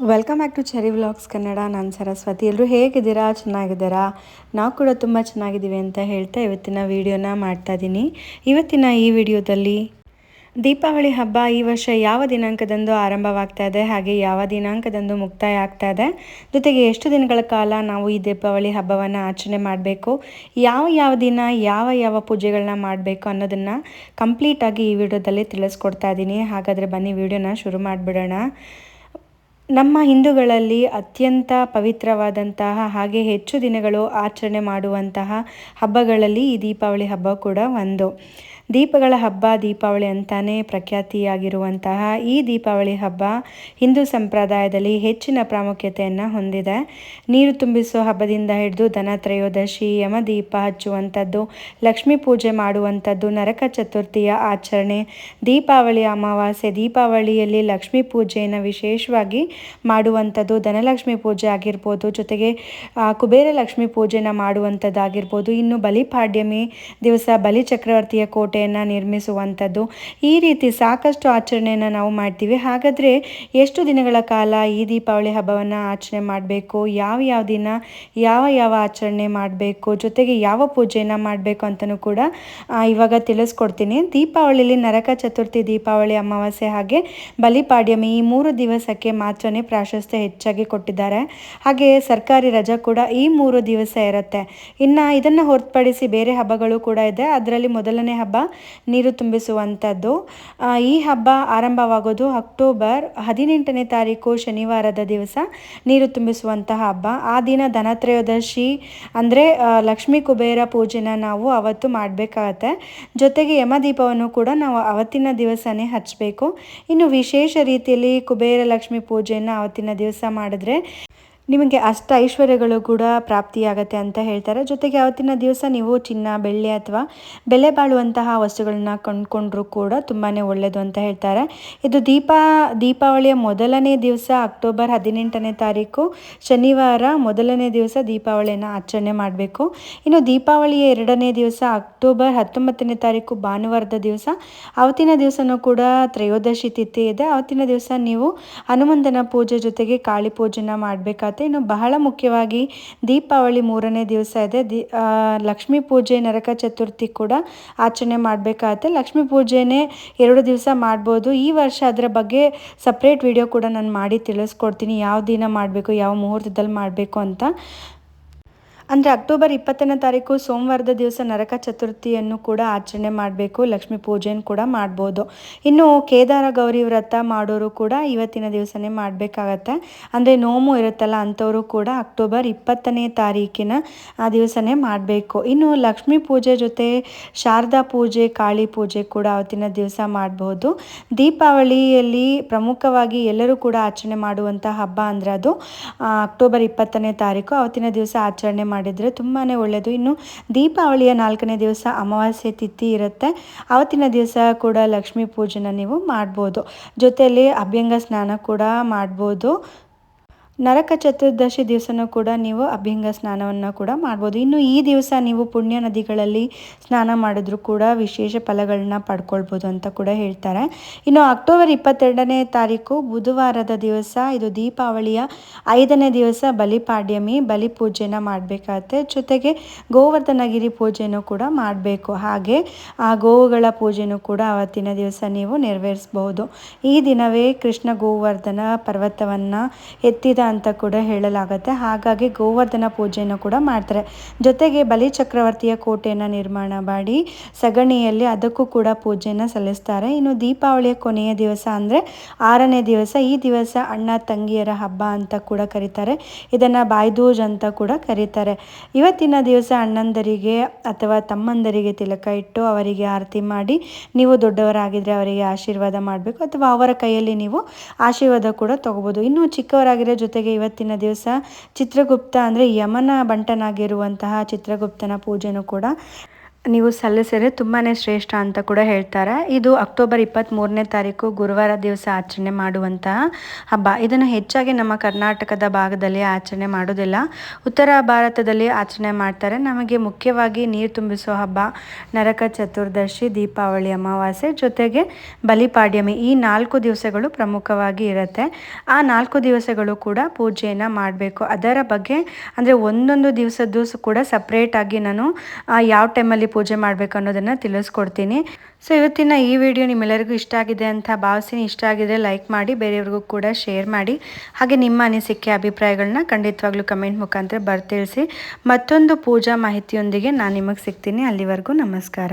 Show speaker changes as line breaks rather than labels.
Welcome back to cherry vlogs Kannada ನಾನು ಸರಸ್ವತಿ. ಎಲ್ಲರೂ ಹೇಗಿದ್ದೀರಾ? ಚೆನ್ನಾಗಿದ್ದೀರಾ? ನಾವು ಕೂಡ ತುಂಬ ಚೆನ್ನಾಗಿದ್ದೀವಿ ಅಂತ ಹೇಳ್ತಾ ಇವತ್ತಿನ ವೀಡಿಯೋನ ಮಾಡ್ತಾ ಇದ್ದೀನಿ ಇವತ್ತಿನ ಈ ವಿಡಿಯೋದಲ್ಲಿ ದೀಪಾವಳಿ ಹಬ್ಬ ಈ ವರ್ಷ ಯಾವ ದಿನಾಂಕದಂದು ಆರಂಭವಾಗ್ತಾ ಇದೆ, ಹಾಗೆ ಯಾವ ದಿನಾಂಕದಂದು ಮುಕ್ತಾಯ ಆಗ್ತಾ ಇದೆ. ಜೊತೆಗೆ ಎಷ್ಟು ದಿನಗಳ ಕಾಲ ನಾವು ಈ ದೀಪಾವಳಿ ಹಬ್ಬವನ್ನು ಆಚರಣೆ ಮಾಡಬೇಕು, ಯಾವ ಯಾವ ದಿನ, ಯಾವ ಯಾವ ಪೂಜೆಗಳನ್ನ ಮಾಡಬೇಕು ಅನ್ನೋದನ್ನು ಕಂಪ್ಲೀಟಾಗಿ ಈ ವಿಡಿಯೋದಲ್ಲಿ ತಿಳಿಸ್ಕೊಡ್ತಾ ಇದ್ದೀನಿ ಹಾಗಾದರೆ ಬನ್ನಿ, ವಿಡಿಯೋನ ಶುರು ಮಾಡಿಬಿಡೋಣ. ನಮ್ಮ ಹಿಂದೂಗಳಲ್ಲಿ ಅತ್ಯಂತ ಪವಿತ್ರವಾದಂತಹ ಹಾಗೆ ಹೆಚ್ಚು ದಿನಗಳು ಆಚರಣೆ ಮಾಡುವಂತಹ ಹಬ್ಬಗಳಲ್ಲಿ ಈ ದೀಪಾವಳಿ ಹಬ್ಬ ಕೂಡ ಒಂದು. ದೀಪಗಳ ಹಬ್ಬ, ದೀಪಾವಳಿ ಅಂತಾನೆ ಪ್ರಖ್ಯಾತಿಯಾಗಿರುವಂತಹ ಈ ದೀಪಾವಳಿ ಹಬ್ಬ ಹಿಂದೂ ಸಂಪ್ರದಾಯದಲ್ಲಿ ಹೆಚ್ಚಿನ ಪ್ರಾಮುಖ್ಯತೆಯನ್ನು ಹೊಂದಿದೆ. ನೀರು ತುಂಬಿಸುವ ಹಬ್ಬದಿಂದ ಹಿಡಿದು ದನ ತ್ರಯೋದಶಿ, ಯಮದೀಪ ಹಚ್ಚುವಂಥದ್ದು, ಲಕ್ಷ್ಮೀ ಪೂಜೆ ಮಾಡುವಂಥದ್ದು, ನರಕ ಚತುರ್ಥಿಯ ಆಚರಣೆ, ದೀಪಾವಳಿ ಅಮಾವಾಸ್ಯೆ, ದೀಪಾವಳಿಯಲ್ಲಿ ಲಕ್ಷ್ಮೀ ಪೂಜೆಯನ್ನು ವಿಶೇಷವಾಗಿ ಮಾಡುವಂಥದ್ದು ಧನಲಕ್ಷ್ಮಿ ಪೂಜೆ ಆಗಿರ್ಬೋದು, ಜೊತೆಗೆ ಕುಬೇರ ಲಕ್ಷ್ಮಿ ಪೂಜೆನ ಮಾಡುವಂಥದ್ದಾಗಿರ್ಬೋದು. ಇನ್ನು ಬಲಿಪಾಡ್ಯಮಿ ದಿವಸ ಬಲಿ ಚಕ್ರವರ್ತಿಯ ಕೋಟೆಯನ್ನು ನಿರ್ಮಿಸುವಂಥದ್ದು. ಈ ರೀತಿ ಸಾಕಷ್ಟು ಆಚರಣೆಯನ್ನು ನಾವು ಮಾಡ್ತೀವಿ. ಹಾಗಾದರೆ ಎಷ್ಟು ದಿನಗಳ ಕಾಲ ಈ ದೀಪಾವಳಿ ಹಬ್ಬವನ್ನು ಆಚರಣೆ ಮಾಡಬೇಕು? ಯಾವ ಯಾವ ದಿನ ಯಾವ ಯಾವ ಆಚರಣೆ ಮಾಡಬೇಕು? ಜೊತೆಗೆ ಯಾವ ಪೂಜೆಯನ್ನು ಮಾಡಬೇಕು ಅಂತಲೂ ಕೂಡ ಇವಾಗ ತಿಳಿಸ್ಕೊಡ್ತೀನಿ. ದೀಪಾವಳಿಯಲ್ಲಿ ನರಕ ಚತುರ್ಥಿ ದೀಪಾವಳಿ ಅಮಾವಾಸ್ಯೆ ಹಾಗೆ ಬಲಿಪಾಡ್ಯಮಿ ಈ ಮೂರು ದಿವಸಕ್ಕೆ ಮಾತ್ರನೇ ಪ್ರಾಶಸ್ತ್ಯ ಹೆಚ್ಚಾಗಿ ಕೊಟ್ಟಿದ್ದಾರೆ. ಹಾಗೆ ಸರ್ಕಾರಿ ರಜಾ ಕೂಡ ಈ ಮೂರು ದಿವಸ ಇರುತ್ತೆ. ಇನ್ನು ಇದನ್ನು ಹೊರತುಪಡಿಸಿ ಬೇರೆ ಹಬ್ಬಗಳು ಕೂಡ ಇದೆ. ಅದರಲ್ಲಿ ಮೊದಲನೇ ಹಬ್ಬ ನೀರು ತುಂಬಿಸುವಂಥದ್ದು. ಈ ಹಬ್ಬ ಆರಂಭವಾಗೋದು ಅಕ್ಟೋಬರ್ ಹದಿನೆಂಟನೇ ತಾರೀಕು ಶನಿವಾರದ ದಿವಸ ನೀರು ತುಂಬಿಸುವಂತಹ ಹಬ್ಬ. ಆ ದಿನ ಧನತ್ರಯೋದಶಿ ಅಂದರೆ ಲಕ್ಷ್ಮೀ ಕುಬೇರ ಪೂಜೆನ ನಾವು ಅವತ್ತು ಮಾಡಬೇಕಾಗತ್ತೆ. ಜೊತೆಗೆ ಯಮದೀಪವನ್ನು ಕೂಡ ನಾವು ಅವತ್ತಿನ ದಿವಸನೇ ಹಚ್ಚಬೇಕು ಇನ್ನು ವಿಶೇಷ ರೀತಿಯಲ್ಲಿ ಕುಬೇರ ಲಕ್ಷ್ಮಿ ಪೂಜೆಯನ್ನು ಅವತ್ತಿನ ದಿವಸ ಮಾಡಿದ್ರೆ ನಿಮಗೆ ಅಷ್ಟ ಐಶ್ವರ್ಯಗಳು ಕೂಡ ಪ್ರಾಪ್ತಿಯಾಗತ್ತೆ ಅಂತ ಹೇಳ್ತಾರೆ. ಜೊತೆಗೆ ಅವತ್ತಿನ ದಿವಸ ನೀವು ಚಿನ್ನ, ಬೆಳ್ಳಿ ಅಥವಾ ಬೆಲೆ ಬಾಳುವಂತಹ ವಸ್ತುಗಳನ್ನ ಕೊಂಡ್ಕೊಂಡ್ರೂ ಕೂಡ ತುಂಬಾ ಒಳ್ಳೆಯದು ಅಂತ ಹೇಳ್ತಾರೆ. ಇದು ದೀಪ, ದೀಪಾವಳಿಯ ಮೊದಲನೇ ದಿವಸ ಅಕ್ಟೋಬರ್ ಹದಿನೆಂಟನೇ ತಾರೀಕು ಶನಿವಾರ ಮೊದಲನೇ ದಿವಸ ದೀಪಾವಳಿಯನ್ನು ಆಚರಣೆ ಮಾಡಬೇಕು. ಇನ್ನು ದೀಪಾವಳಿಯ ಎರಡನೇ ದಿವಸ ಅಕ್ಟೋಬರ್ ಹತ್ತೊಂಬತ್ತನೇ ತಾರೀಕು ಭಾನುವಾರದ ದಿವಸ. ಅವತ್ತಿನ ದಿವಸನೂ ಕೂಡ ತ್ರಯೋದಶಿ ತಿಥಿ ಇದೆ. ಅವತ್ತಿನ ದಿವಸ ನೀವು ಹನುಮಂತನ ಪೂಜೆ ಜೊತೆಗೆ ಕಾಳಿ ಪೂಜೆನ ಮಾಡಬೇಕಾದ ಇನ್ನು ಬಹಳ ಮುಖ್ಯವಾಗಿ ದೀಪಾವಳಿ ಮೂರನೇ ದಿವಸ ಇದೆ. ದಿ ಲಕ್ಷ್ಮೀ ಪೂಜೆ ನರಕ ಚತುರ್ಥಿ ಕೂಡ ಆಚರಣೆ ಮಾಡಬೇಕಾಗತ್ತೆ. ಲಕ್ಷ್ಮೀ ಪೂಜೆನೇ ಎರಡು ದಿವಸ ಮಾಡ್ಬೋದು. ಈ ವರ್ಷ ಅದರ ಬಗ್ಗೆ ಸಪ್ರೇಟ್ ವಿಡಿಯೋ ಕೂಡ ನಾನು ಮಾಡಿ ತಿಳಿಸ್ಕೊಡ್ತೀನಿ. ಯಾವ ದಿನ ಮಾಡಬೇಕು, ಯಾವ ಮುಹೂರ್ತದಲ್ಲಿ ಮಾಡಬೇಕು ಅಂತ. ಅಂದರೆ ಅಕ್ಟೋಬರ್ ಇಪ್ಪತ್ತನೇ ತಾರೀಕು ಸೋಮವಾರದ ದಿವಸ ನರಕ ಚತುರ್ಥಿಯನ್ನು ಕೂಡ ಆಚರಣೆ ಮಾಡಬೇಕು, ಲಕ್ಷ್ಮೀ ಪೂಜೆಯನ್ನು ಕೂಡ ಮಾಡ್ಬೋದು. ಇನ್ನು ಕೇದಾರ ಗೌರಿ ವ್ರತ ಮಾಡೋರು ಕೂಡ ಇವತ್ತಿನ ದಿವಸನೇ ಮಾಡಬೇಕಾಗತ್ತೆ. ಅಂದರೆ ನೋಮು ಇರುತ್ತಲ್ಲ ಅಂಥವರು ಕೂಡ ಅಕ್ಟೋಬರ್ ಇಪ್ಪತ್ತನೇ ತಾರೀಕಿನ ಆ ದಿವಸನೇ ಮಾಡಬೇಕು. ಇನ್ನು ಲಕ್ಷ್ಮೀ ಪೂಜೆ ಜೊತೆ ಶಾರದಾ ಪೂಜೆ, ಕಾಳಿ ಪೂಜೆ ಕೂಡ ಅವತ್ತಿನ ದಿವಸ ಮಾಡಬಹುದು ದೀಪಾವಳಿಯಲ್ಲಿ ಪ್ರಮುಖವಾಗಿ ಎಲ್ಲರೂ ಕೂಡ ಆಚರಣೆ ಮಾಡುವಂಥ ಹಬ್ಬ ಅಂದರೆ ಅದು ಅಕ್ಟೋಬರ್ ಇಪ್ಪತ್ತನೇ ತಾರೀಕು ಅವತ್ತಿನ ದಿವಸ ಆಚರಣೆ ಮಾಡಿದರೆ ತುಂಬಾ ಒಳ್ಳೆಯದು ಇನ್ನು ದೀಪಾವಳಿಯ ನಾಲ್ಕನೇ ದಿವಸ ಅಮಾವಾಸ್ಯೆ ತಿಥಿ ಇರುತ್ತೆ. ಆವತ್ತಿನ ದಿವಸ ಕೂಡ ಲಕ್ಷ್ಮೀ ಪೂಜೆನ ನೀವು ಮಾಡ್ಬೋದು. ಜೊತೆಯಲ್ಲಿ ಅಭ್ಯಂಗ ಸ್ನಾನ ಕೂಡ ಮಾಡ್ಬೋದು. ನರಕ ಚತುರ್ದಶಿ ದಿವಸನೂ ಕೂಡ ನೀವು ಅಭ್ಯಂಗ ಸ್ನಾನವನ್ನು ಕೂಡ ಮಾಡ್ಬೋದು. ಇನ್ನು ಈ ದಿವಸ ನೀವು ಪುಣ್ಯ ನದಿಗಳಲ್ಲಿ ಸ್ನಾನ ಮಾಡಿದ್ರೂ ಕೂಡ ವಿಶೇಷ ಫಲಗಳನ್ನ ಪಡ್ಕೊಳ್ಬೋದು ಅಂತ ಕೂಡ ಹೇಳ್ತಾರೆ. ಇನ್ನು ಅಕ್ಟೋಬರ್ ಇಪ್ಪತ್ತೆರಡನೇ ತಾರೀಕು ಬುಧವಾರದ ದಿವಸ, ಇದು ದೀಪಾವಳಿಯ ಐದನೇ ದಿವಸ ಬಲಿಪಾಡ್ಯಮಿ ಬಲಿ ಪೂಜೆನ ಮಾಡಬೇಕಾಗತ್ತೆ. ಜೊತೆಗೆ ಗೋವರ್ಧನಗಿರಿ ಪೂಜೆನೂ ಕೂಡ ಮಾಡಬೇಕು. ಹಾಗೆ ಆ ಗೋವುಗಳ ಪೂಜೆನೂ ಕೂಡ ಆವತ್ತಿನ ದಿವಸ ನೀವು ನೆರವೇರಿಸಬಹುದು ಈ ದಿನವೇ ಕೃಷ್ಣ ಗೋವರ್ಧನ ಪರ್ವತವನ್ನು ಎತ್ತಿದ ಅಂತ ಕೂಡ ಹೇಳಲಾಗುತ್ತೆ. ಹಾಗಾಗಿ ಗೋವರ್ಧನ ಪೂಜೆಯನ್ನು ಕೂಡ ಮಾಡ್ತಾರೆ. ಜೊತೆಗೆ ಬಲಿ ಚಕ್ರವರ್ತಿಯ ಕೋಟೆಯನ್ನು ನಿರ್ಮಾಣ ಮಾಡಿ ಸಗಣಿಯಲ್ಲಿ ಅದಕ್ಕೂ ಕೂಡ ಪೂಜೆಯನ್ನು ಸಲ್ಲಿಸ್ತಾರೆ. ಇನ್ನು ದೀಪಾವಳಿಯ ಕೊನೆಯ ದಿವಸ ಅಂದರೆ ಆರನೇ ದಿವಸ, ಈ ದಿವಸ ಅಣ್ಣ ತಂಗಿಯರ ಹಬ್ಬ ಅಂತ ಕೂಡ ಕರೀತಾರೆ. ಇದನ್ನು ಬಾಯ್ದೂಜ್ ಅಂತ ಕೂಡ ಕರೀತಾರೆ. ಇವತ್ತಿನ ದಿವಸ ಅಣ್ಣಂದರಿಗೆ ಅಥವಾ ತಮ್ಮಂದರಿಗೆ ತಿಲಕ ಇಟ್ಟು ಅವರಿಗೆ ಆರತಿ ಮಾಡಿ ನೀವು ದೊಡ್ಡವರಾಗಿದ್ದರೆ ಅವರಿಗೆ ಆಶೀರ್ವಾದ ಮಾಡಬೇಕು ಅಥವಾ ಅವರ ಕೈಯಲ್ಲಿ ನೀವು ಆಶೀರ್ವಾದ ಕೂಡ ತಗೋಬೋದು. ಇನ್ನು ಚಿಕ್ಕವರಾಗಿರೋ ಜೊತೆಗೆ ಇವತ್ತಿನ ದಿವಸ ಚಿತ್ರಗುಪ್ತ ಅಂದರೆ ಯಮನ ಬಂಟನಾಗಿರುವಂತಹ ಚಿತ್ರಗುಪ್ತನ ಪೂಜೆನೂ ಕೂಡ ನೀವು ಸಲ್ಲಿಸಿದರೆ ತುಂಬಾ ಶ್ರೇಷ್ಠ ಅಂತ ಕೂಡ ಹೇಳ್ತಾರೆ. ಇದು ಅಕ್ಟೋಬರ್ ಇಪ್ಪತ್ತ್ಮೂರನೇ ತಾರೀಕು ಗುರುವಾರ ದಿವಸ ಆಚರಣೆ ಮಾಡುವಂತಹ ಹಬ್ಬ. ಇದನ್ನು ಹೆಚ್ಚಾಗಿ ನಮ್ಮ ಕರ್ನಾಟಕದ ಭಾಗದಲ್ಲಿ ಆಚರಣೆ ಮಾಡೋದಿಲ್ಲ. ಉತ್ತರ ಭಾರತದಲ್ಲಿ ಆಚರಣೆ ಮಾಡ್ತಾರೆ. ನಮಗೆ ಮುಖ್ಯವಾಗಿ ನೀರು ತುಂಬಿಸೋ ಹಬ್ಬ ನರಕ ಚತುರ್ದಶಿ, ದೀಪಾವಳಿ, ಅಮಾವಾಸ್ಯೆ ಜೊತೆಗೆ ಬಲಿಪಾಡ್ಯಮಿ ಈ ನಾಲ್ಕು ದಿವಸಗಳು ಪ್ರಮುಖವಾಗಿ ಇರುತ್ತೆ. ಆ ನಾಲ್ಕು ದಿವಸಗಳು ಕೂಡ ಪೂಜೆಯನ್ನು ಮಾಡಬೇಕು. ಅದರ ಬಗ್ಗೆ ಅಂದರೆ ಒಂದೊಂದು ದಿವಸದ್ದು ಕೂಡ ಸಪ್ರೇಟಾಗಿ ನಾನು ಯಾವ ಟೈಮಲ್ಲಿ ಪೂಜೆ ಮಾಡಬೇಕು ಅನ್ನೋದನ್ನು ತಿಳಿಸ್ಕೊಡ್ತೀನಿ. ಸೊ ಇವತ್ತಿನ ಈ ವಿಡಿಯೋ ನಿಮ್ಮೆಲ್ಲರಿಗೂ ಇಷ್ಟ ಆಗಿದೆ ಅಂತ ಭಾವಿಸ್ತೀನಿ. ಇಷ್ಟ ಆಗಿದ್ರೆ ಲೈಕ್ ಮಾಡಿ, ಬೇರೆಯವ್ರಿಗೂ ಕೂಡ ಶೇರ್ ಮಾಡಿ. ಹಾಗೆ ನಿಮ್ಮ ಅನಿಸಿಕೆ ಅಭಿಪ್ರಾಯಗಳನ್ನ ಖಂಡಿತವಾಗ್ಲೂ ಕಮೆಂಟ್ ಮುಖಾಂತರ ಬರ್ತಿಳಿಸಿ ಮತ್ತೊಂದು ಪೂಜಾ ಮಾಹಿತಿಯೊಂದಿಗೆ ನಾನು ನಿಮಗೆ ಸಿಗ್ತೀನಿ. ಅಲ್ಲಿವರೆಗೂ ನಮಸ್ಕಾರ.